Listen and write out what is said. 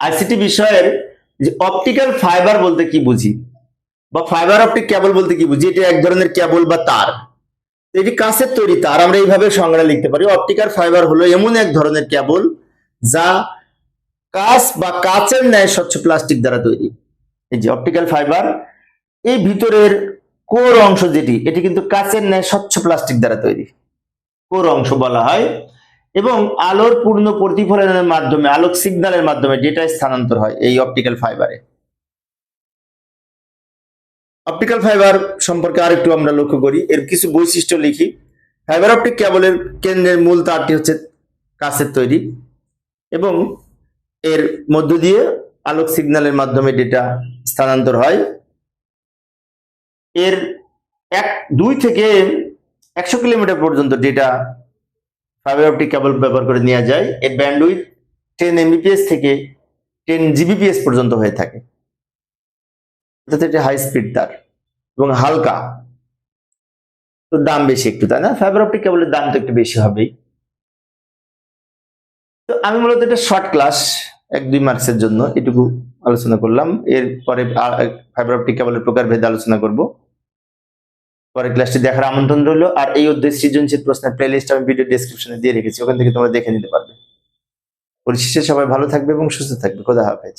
ICT বিষয়ের যে optical fibre বলতে কি বুঝি? বা ফাইবার অপটিক কেবল বলতে কি বুঝি? এটা এক ধরনের কেবল বা তার। এটি কাঁচের তৈরি তার, আমরা এইভাবে সংজ্ঞা লিখতে পারি। অপটিক্যাল ফাইবার হলো এমন এক ধরনের কেবল যা কাঁচ বা কাঁচের ন্যায় স্বচ্ছ প্লাস্টিক দ্বারা তৈরি। এই যে অপটিক্যাল ফাইবার এই ভিতরের কোর অংশ যেটি, এটি কিন্তু কাঁচের ন্যায় স্বচ্ছ প্লাস্টিক দ্বারা তৈরি। কোর অংশ বলা হয় এবং আলোর পূর্ণ প্রতিফলনের মাধ্যমে, আলোক সিগন্যালের মাধ্যমে ডেটা স্থানান্তর হয় এই অপটিক্যাল ফাইবারে অপটিক্যাল ফাইবার সম্পর্কে আরেকটু আমরা লক্ষ্য করি, এর কিছু বৈশিষ্ট্য লিখি। ফাইবার অপটিক কেবলের কেন্দ্রের মূল তারটি হচ্ছে কাঁচের তৈরি এবং এর মধ্য দিয়ে আলোক সিগন্যালের মাধ্যমে ডেটা স্থানান্তর হয়। এর এক, দুই থেকে একশো কিলোমিটার পর্যন্ত ডেটা ফাইবার অপটিক কেবল ব্যবহার করে নেওয়া যায়। এর ব্যান্ডউইথ টেন এমবিপিএস থেকে টেন জিবিপিএস পর্যন্ত হয়ে থাকে। অর্থাৎ এটা হাই স্পিড তার এবং হালকা। তো দাম বেশি একটু, তাই না? ফাইবার অপটিক কেবলের দাম তো একটু বেশি হবেই। তো আমি মূলত এটা শর্ট ক্লাস এক দুই মার্কসের জন্য এটুকু আলোচনা করলাম। এরপরে ফাইবার অপটিক কেবলের প্রকারভেদ আলোচনা করব। পরে ক্লাসটি দেখার আমন্ত্রণ রইল। আর এই অধ্যায় সৃজনশীল প্রশ্নের প্লেলিস্ট আমি ভিডিও ডেসক্রিপশনে দিয়ে রেখেছি। ওখান থেকে তোমরা দেখে নিতে পারবে। পরিশেষে সবাই ভালো থাকবে এবং সুস্থ থাকবে। খোদা হাফেজ।